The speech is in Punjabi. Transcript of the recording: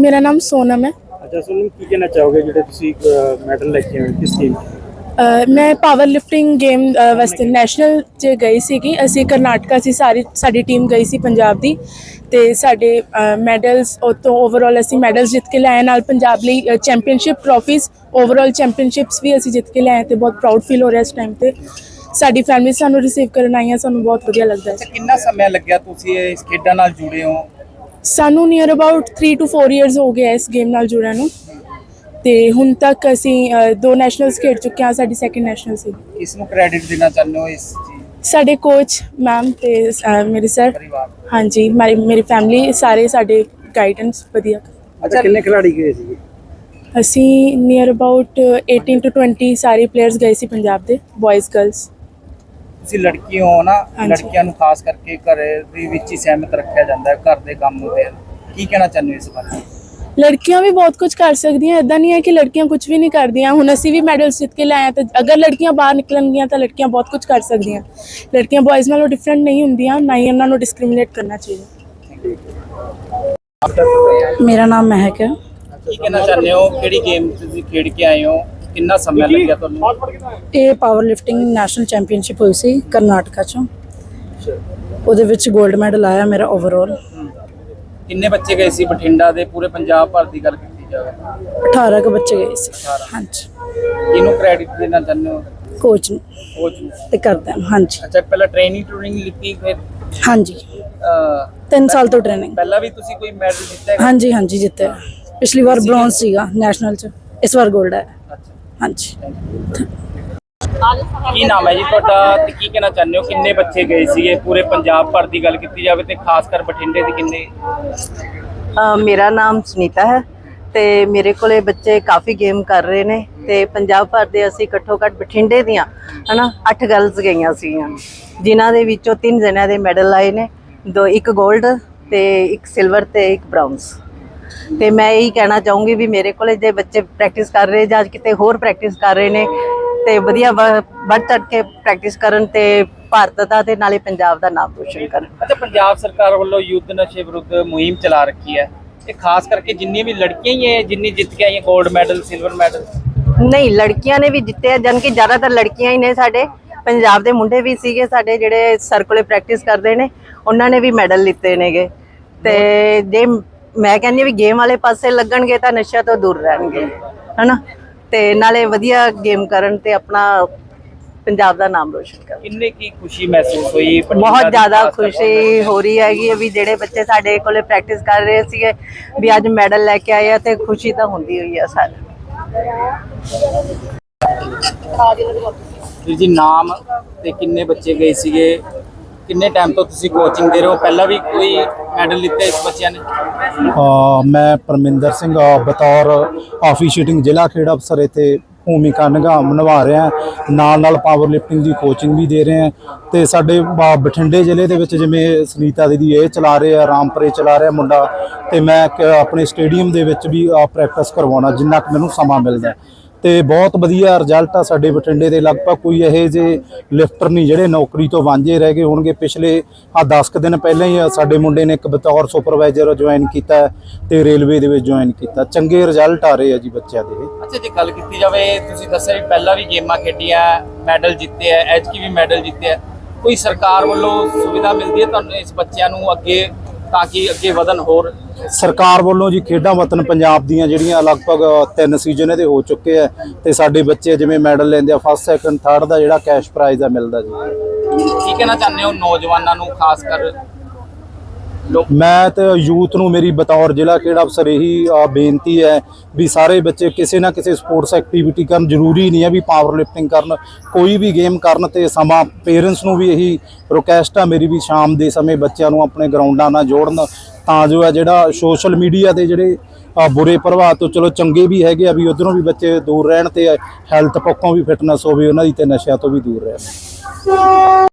ਮੇਰਾ ਨਾਮ ਸੋਨਮ ਹੈ। ਅੱਛਾ ਸੁਣਨ ਕੀ ਕਹਿਣਾ ਚਾਹੋਗੇ ਜਿਹੜੇ ਤੁਸੀਂ ਮੈਡਲ ਲੈ ਕੇ ਆਏ ਕਿਸ ਟੀਮ ਮੈਂ ਪਾਵਰ ਲਿਫਟਿੰਗ ਗੇਮ ਵਾਸਤੇ ਨੈਸ਼ਨਲ 'ਚ ਗਈ ਸੀਗੀ। ਅਸੀਂ ਕਰਨਾਟਕਾ ਸੀ ਸਾਰੀ ਸਾਡੀ ਟੀਮ ਗਈ ਸੀ ਪੰਜਾਬ ਦੀ। ਤੇ ਸਾਡੇ ਮੈਡਲਸ ਤੋਂ ਓਵਰਆਲ ਅਸੀਂ ਮੈਡਲਸ ਜਿੱਤ ਕੇ ਲਿਆਏ। ਨਾਲ ਪੰਜਾਬ ਲਈ ਚੈਂਪੀਅਨਸ਼ਿਪ ਟਰੋਫੀਜ਼ ਓਵਰਆਲ ਚੈਂਪੀਅਨਸ਼ਿਪਸ ਵੀ ਅਸੀਂ ਜਿੱਤ ਕੇ ਲਿਆਏ ਤੇ ਬਹੁਤ ਪ੍ਰਾਊਡ ਫੀਲ ਹੋ ਰਿਹਾ ਇਸ ਟਾਈਮ ਤੇ। ਸਾਡੀ ਫੈਮਿਲੀ ਸਾਨੂੰ ਰਿਸੀਵ ਕਰਨ ਆਈਆਂ ਸਾਨੂੰ ਬਹੁਤ ਵਧੀਆ ਲੱਗਦਾ ਹੈ। ਕਿੰਨਾ ਸਮਾਂ ਲੱਗਿਆ ਤੁਸੀਂ ਇਸ ਖੇਡਾਂ ਨਾਲ ਜੁੜੇ ਹੋ? ਸਾਨੂੰ ਨੀਅਰ ਅਬਾਊਟ 3 ਟੂ 4 ਇਅਰਸ ਹੋ ਗਏ ਆ ਇਸ ਗੇਮ ਨਾਲ ਜੁੜਿਆ ਨੂੰ। ਤੇ ਹੁਣ ਤੱਕ ਅਸੀਂ ਅ, ਦੋ ਨੈਸ਼ਨਲਸ ਖੇਡ ਚੁੱਕੇ ਹਾਂ ਸਾਡੀ ਸੈਕਿੰਡ ਨੈਸ਼ਨਲ ਸੀ। ਕਿਸ ਨੂੰ ਕ੍ਰੈਡਿਟ ਦੇਣਾ ਚਾਹੁੰਦੇ ਹੋ ਇਸ ਚੀਜ਼? ਸਾਡੇ ਕੋਚ ਮੈਮ ਤੇ ਅ, ਮੇਰੇ ਸਰ ਪਰਿਵਾਰ। ਹਾਂਜੀ ਮੇਰੀ ਮੇਰੀ ਫੈਮਿਲੀ ਸਾਰੇ ਸਾਡੇ ਗਾਈਡੈਂਸ ਵਧੀਆ। ਅੱਛਾ ਕਿੰਨੇ ਖਿਡਾਰੀ ਗਏ ਸੀਗੇ? ਅਸੀਂ ਨੀਅਰ ਅਬਾਊਟ 18 ਟੂ 20 ਸਾਰੇ ਪਲੇਅਰਸ ਗਏ ਸੀ ਪੰਜਾਬ ਦੇ ਬॉयਜ਼ ਗਰਲਸ ਤੁਸੀਂ ਲੜਕੀ ਹੋ ਨਾ ਹਾਂਜੀ। ਲੜਕੀਆਂ ਨੂੰ ਖਾਸ ਕਰਕੇ ਘਰ ਦੇ ਵਿੱਚ ਹੀ ਸਹਿਮਤ ਰੱਖਿਆ ਜਾਂਦਾ ਹੈ ਘਰ ਦੇ ਕੰਮ ਦੇ ਕੀ ਕਹਿਣਾ ਚਾਹੁੰਦੇ ਹੋ ਇਸ ਬਾਰੇ? ਲੜਕੀਆਂ ਵੀ ਬਹੁਤ ਕੁਝ ਕਰ ਸਕਦੀਆਂ ਇਦਾਂ ਨਹੀਂ ਹੈ ਕਿ ਲੜਕੀਆਂ ਕੁਝ ਵੀ ਨਹੀਂ ਕਰਦੀਆਂ। ਹੁਣ ਅਸੀਂ ਵੀ ਮੈਡਲਸ ਜਿੱਤ ਕੇ ਲਿਆਏ ਹਾਂ ਤਾਂ ਅਗਰ ਲੜਕੀਆਂ ਬਾਹਰ ਨਿਕਲਣਗੀਆਂ ਤਾਂ ਲੜਕੀਆਂ ਬਹੁਤ ਕੁਝ ਕਰ ਸਕਦੀਆਂ। ਲੜਕੀਆਂ ਬॉयਜ਼ ਨਾਲੋਂ ਡਿਫਰੈਂਟ ਨਹੀਂ ਹੁੰਦੀਆਂ ਨਾ ਹੀ ਉਹਨਾਂ ਨੂੰ ਡਿਸਕ੍ਰਿਮੀਨੇਟ ਕਰਨਾ ਚਾਹੀਦਾ। ਮੇਰਾ ਨਾਮ ਮਹਿਕ ਹੈ। ਕੀ ਕਹਿਣਾ ਚਾਹੁੰਦੇ ਹੋ? ਕਿਹੜੀ ਗੇਮ ਤੁਸੀਂ ਖੇਡ ਕੇ ਆਏ ਹੋ? ਕਿੰਨਾ ਸਮਾਂ ਲੱਗਿਆ ਤੁਹਾਨੂੰ? ਇਹ ਪਾਵਰ ਲਿਫਟਿੰਗ ਨੈਸ਼ਨਲ ਚੈਂਪੀਅਨਸ਼ਿਪ ਹੋਈ ਸੀ ਕਰਨਾਟਕਾ ਚੋਂ। ਉਹਦੇ ਵਿੱਚ 골ਡ ਮੈਡਲ ਆਇਆ ਮੇਰਾ ਓਵਰਆਲ ਕਿੰਨੇ ਬੱਚੇ ਗਏ ਸੀ ਬਠਿੰਡਾ ਦੇ? ਪੂਰੇ ਪੰਜਾਬ ਭਰ ਦੀ ਗੱਲ ਕੀਤੀ ਜਾਵੇ। 18 ਕੁ ਬੱਚੇ ਗਏ ਸੀ। ਹਾਂਜੀ। ਕਿਹਨੂੰ ਕ੍ਰੈਡਿਟ ਦੇਣਾ ਚਾਹੁੰਦੇ ਹੋ? ਕੋਚ ਨੂੰ। ਕੋਚ ਨੂੰ। ਤੇ ਕਰਦੇ ਹਾਂ ਹਾਂਜੀ। ਅੱਛਾ ਪਹਿਲਾਂ ਟ੍ਰੇਨਿੰਗ ਟ੍ਰੇਨਿੰਗ ਲਿੱਤੀ ਫਿਰ ਹਾਂਜੀ। ਅਹ, 3 ਸਾਲ ਤੋਂ ਟ੍ਰੇਨਿੰਗ ਪਹਿਲਾਂ ਵੀ ਤੁਸੀਂ ਕੋਈ ਮੈਡਲ ਜਿੱਤਿਆ? ਹਾਂਜੀ ਹਾਂਜੀ ਜਿੱਤੇ ਪਿਛਲੀ ਵਾਰ ਬ੍ਰੌਂਜ਼ ਸੀਗਾ ਨੈਸ਼ਨਲ ਚ। ਇਸ ਵਾਰ 골ਡ ਹੈ। ਅੱਛਾ। ਹਾਂਜੀ। ਕੀ ਨਾਮ ਹੈ ਜੀ ਤੁਹਾਡਾ ਤੇ ਕੀ ਕਹਿਣਾ ਚਾਹੁੰਦੇ ਹੋ? ਕਿੰਨੇ ਬੱਚੇ ਗਏ ਸੀਗੇ? ਪੂਰੇ ਪੰਜਾਬ ਭਰ ਦੀ ਗੱਲ ਕੀਤੀ ਜਾਵੇ ਤੇ ਖਾਸ ਕਰ ਬਠਿੰਡੇ ਦੀ ਕਿੰਨੇ? ਅ, ਮੇਰਾ ਨਾਮ ਸੁਨੀਤਾ ਹੈ ਤੇ ਮੇਰੇ ਕੋਲੇ ਬੱਚੇ ਕਾਫੀ ਗੇਮ ਕਰ ਰਹੇ ਨੇ ਤੇ ਪੰਜਾਬ ਭਰ ਦੇ ਅਸੀਂ ਇਕੱਠੋ ਘੱਟ ਬਠਿੰਡੇ ਦੀਆਂ ਹਨਾ 8 ਗਰਲਸ ਗਈਆਂ ਸੀਗੀਆਂ। ਜਿਨ੍ਹਾਂ ਦੇ ਵਿੱਚੋਂ ਤਿੰਨ ਜਣਿਆਂ ਦੇ ਮੈਡਲ ਆਏ ਨੇ ਦੋ ਇੱਕ 골ਡ ਤੇ ਇੱਕ ਸਿਲਵਰ ਤੇ ਇੱਕ ਬ੍ਰਾਊਨਸ ਤੇ ਮੈਂ ਇਹੀ ਕਹਿਣਾ ਚਾਹੂੰਗੀ ਵੀ ਮੇਰੇ ਕੋਲੇ ਜੇ ਬੱਚੇ ਪ੍ਰੈਕਟਿਸ ਕਰ ਰਹੇ ਜਾਂ ਕਿਤੇ ਹੋਰ ਪ੍ਰੈਕਟਿਸ ਕਰ ਰਹੇ ਨੇ ਤੇ ਵਧੀਆ ਵੱਧ ਚੜ ਕੇ ਪ੍ਰੈਕਟਿਸ ਕਰਨ ਤੇ ਭਾਰਤ ਦਾ ਤੇ ਨਾਲੇ ਪੰਜਾਬ ਦਾ ਨਾਮ ਰੋਸ਼ਨ ਕਰਨ। ਅੱਛਾ ਪੰਜਾਬ ਸਰਕਾਰ ਵੱਲੋਂ ਯੁੱਧ ਨਸ਼ੇ ਵਿਰੁੱਧ ਮੁਹਿੰਮ ਚਲਾ ਰੱਖੀ ਹੈ। ਤੇ ਖਾਸ ਕਰਕੇ ਜਿੰਨੀਆਂ ਵੀ ਲੜਕੀਆਂ ਹੀ ਹੈ ਜਿੰਨੀ ਜਿੱਤ ਕੇ ਆਈਆਂ 골ਡ ਮੈਡਲ ਸਿਲਵਰ ਮੈਡਲ ਨਹੀਂ ਲੜਕੀਆਂ ਨੇ ਵੀ ਜਿੱਤੇ ਆ ਜਨ ਕਿ ਜ਼ਿਆਦਾਤਰ ਲੜਕੀਆਂ ਹੀ ਨੇ ਸਾਡੇ। ਪੰਜਾਬ ਦੇ ਮੁੰਡੇ ਵੀ ਸੀਗੇ ਸਾਡੇ ਜਿਹੜੇ ਸਰਕੂਲੇ ਪ੍ਰੈਕਟਿਸ ਕਰਦੇ ਨੇ ਉਹਨਾਂ ਨੇ ਵੀ ਮੈਡਲ ਲਿੱਤੇ ਨੇਗੇ। ਤੇ ਜੇ ਮੈਂ ਕਹਿੰਦੀ ਵੀ ਗੇਮ ਵਾਲੇ ਪਾਸੇ ਲੱਗਣਗੇ ਤਾਂ ਨਸ਼ਿਆਂ ਤੋਂ ਦੂਰ ਰਹਿਣਗੇ ਹਨਾ? ਤੇ ਨਾਲੇ ਵਧੀਆ ਗੇਮ ਕਰਨ ਤੇ ਆਪਣਾ ਪੰਜਾਬ ਦਾ ਨਾਮ ਰੋਸ਼ਨ ਕਰਨ। ਕਿੰਨੇ ਕੀ ਖੁਸ਼ੀ ਮਹਿਸੂਸ ਹੋਈ? ਬਹੁਤ ਜ਼ਿਆਦਾ ਖਾਸ ਹੋ ਰਹੀ ਹੈਗੀ ਵੀ ਜਿਹੜੇ ਬੱਚੇ ਸਾਡੇ ਕੋਲੇ ਪ੍ਰੈਕਟਿਸ ਕਰ ਰਹੇ ਸੀਗੇ ਵੀ ਅੱਜ ਮੈਡਲ ਲੈ ਕੇ ਆਏ ਆ ਤੇ ਖੁਸ਼ੀ ਤਾਂ ਹੁੰਦੀ ਹੋਈ ਆ ਵੀਰ ਜੀ ਨਾਮ ਤੇ ਕਿੰਨੇ ਬੱਚੇ ਗਏ ਸੀਗੇ? ਕਿੰਨੇ ਟਾਈਮ ਤੋਂ ਤੁਸੀਂ ਕੋਚਿੰਗ ਦੇ ਰਹੇ ਹੋ? ਪਹਿਲਾਂ ਵੀ ਕੋਈ ਮੈਡਲ ਲਿੱਤੇ ਇਸ ਬੱਚਿਆਂ ਨੇ? ਅ, ਮੈਂ ਪਰਮਿੰਦਰ ਸਿੰਘ ਅ, ਬਤੌਰ ਆਫੀਸ਼ੀਏਟਿੰਗ ਜ਼ਿਲ੍ਹਾ ਖੇਡ ਅਫਸਰ ਇੱਥੇ ਭੂਮਿਕਾ ਨਿਭਾ ਨਿਭਾ ਰਿਹਾ ਨਾਲ ਨਾਲ ਪਾਵਰ ਲਿਫਟਿੰਗ ਦੀ ਕੋਚਿੰਗ ਵੀ ਦੇ ਰਹੇ ਹਾਂ। ਤੇ ਸਾਡੇ ਬ- ਬਠਿੰਡੇ ਜ਼ਿਲ੍ਹੇ ਦੇ ਵਿੱਚ ਜਿਵੇਂ ਸੁਨੀਤਾ ਦੀਦੀ ਇਹ ਚਲਾ ਰਹੇ ਆ ਰਾਮਪਰੇ ਚਲਾ ਰਿਹਾ ਮੁੰਡਾ ਤੇ ਮੈਂ ਇੱਕ ਆਪਣੇ ਸਟੇਡੀਅਮ ਦੇ ਵਿੱਚ ਵੀ ਪ੍ਰੈਕਟਿਸ ਕਰਵਾਉਣਾ ਜਿੰਨਾ ਕੁ ਮੈਨੂੰ ਸਮਾਂ ਮਿਲਦਾ ਤੇ ਬਹੁਤ ਵਧੀਆ ਰਿਜ਼ਲਟ ਆ ਸਾਡੇ ਬਠਿੰਡੇ ਦੇ। ਲਗਭਗ ਕੋਈ ਇਹ ਜੇ ਲਿਫਟਰ ਨਹੀਂ ਜਿਹੜੇ ਨੌਕਰੀ ਤੋਂ ਵਾਂਝੇ ਰਹਿ ਗਏ ਹੋਣਗੇ। ਪਿਛਲੇ ਆ 10 ਕੁ ਦਿਨ ਪਹਿਲਾਂ ਹੀ ਸਾਡੇ ਮੁੰਡੇ ਨੇ ਇੱਕ ਬਤੌਰ ਸੁਪਰਵਾਈਜ਼ਰ ਜੁਆਇਨ ਕੀਤਾ ਹੈ ਤੇ ਰੇਲਵੇ ਦੇ ਵਿੱਚ ਜੁਆਇਨ ਕੀਤਾ। ਚੰਗੇ ਰਿਜ਼ਲਟ ਆ ਰਹੇ ਆ ਜੀ ਬੱਚਿਆਂ ਦੇ। ਅੱਛਾ ਜੇ, ਗੱਲ ਕੀਤੀ ਜਾਵੇ, ਤੁਸੀਂ ਦੱਸਿਆ ਵੀ ਪਹਿਲਾਂ ਵੀ ਗੇਮਾਂ ਖੇਡੀਆਂ ਮੈਡਲ ਜਿੱਤੇ ਆ ਐਚਕੀ ਵੀ ਮੈਡਲ ਜਿੱਤੇ ਆ। ਕੋਈ ਸਰਕਾਰ ਵੱਲੋਂ ਸੁਵਿਧਾ ਮਿਲਦੀ ਹੈ ਤੁਹਾਨੂੰ ਇਸ ਬੱਚਿਆਂ ਨੂੰ ਅੱਗੇ ਤਾਂ ਕਿ ਅੱਗੇ ਵਧਣ ਹੋਰ ਸਰਕਾਰ ਵੱਲੋਂ ਜੀ ਖੇਡਾਂ ਵਤਨ ਪੰਜਾਬ ਦੀਆਂ ਜਿਹੜੀਆਂ ਲਗਭਗ ਤਿੰਨ ਸੀਜ਼ਨ ਇਹਦੇ ਹੋ ਚੁੱਕੇ ਆ ਤੇ ਸਾਡੇ ਬੱਚੇ ਜਿਵੇਂ ਮੈਡਲ ਲੈਂਦੇ ਆ ਫਸਟ ਸੈਕੰਡ ਥਰਡ ਦਾ ਜਿਹੜਾ ਕੈਸ਼ ਪ੍ਰਾਈਜ਼ ਆ ਮਿਲਦਾ ਜੀ। ਕੀ ਕਹਿਣਾ ਚਾਹੁੰਦੇ ਹੋ ਨੌਜਵਾਨਾਂ ਨੂੰ ਖਾਸ ਕਰ ਮੈਂ ਤੇ ਯੂਥ ਨੂੰ ਮੇਰੀ ਬਤੌਰ ਜ਼ਿਲ੍ਹਾ ਖੇਡ ਅਫਸਰ ਇਹੀ ਬੇਨਤੀ ਹੈ ਵੀ ਸਾਰੇ ਬੱਚੇ ਕਿਸੇ ਨਾ ਕਿਸੇ ਸਪੋਰਟਸ ਐਕਟੀਵਿਟੀ ਕਰਨ ਜ਼ਰੂਰੀ ਨਹੀਂ ਹੈ ਵੀ ਪਾਵਰ ਲਿਫਟਿੰਗ ਕਰਨ, ਕੋਈ ਵੀ ਗੇਮ ਕਰਨ ਤੇ ਸਮਾਂ ਪੇਰੈਂਟਸ ਨੂੰ ਵੀ ਇਹੀ ਰਿਕੁਐਸਟ ਆ ਮੇਰੀ ਵੀ ਸ਼ਾਮ ਦੇ ਸਮੇਂ ਬੱਚਿਆਂ ਨੂੰ ਆਪਣੇ ਗਰਾਊਂਡਾਂ ਨਾਲ ਜੋੜਨ, ਤਾਂ ਜੋ ਹੈ ਜਿਹੜਾ ਸੋਸ਼ਲ ਮੀਡੀਆ 'ਤੇ ਜਿਹੜੇ ਬੁਰੇ ਪ੍ਰਭਾਵ ਤੋਂ ਚਲੋ ਚੰਗੇ ਵੀ ਹੈਗੇ ਆ ਵੀ ਉਧਰੋਂ ਵੀ ਬੱਚੇ ਦੂਰ ਰਹਿਣ ਤੇ ਹੈਲਥ ਪੱਖੋਂ ਵੀ ਫਿਟਨੈਸ ਹੋਵੇ, ਉਹਨਾਂ ਦੀ ਤੇ ਨਸ਼ਿਆਂ ਤੋਂ ਵੀ ਦੂਰ ਰਹਿਣ।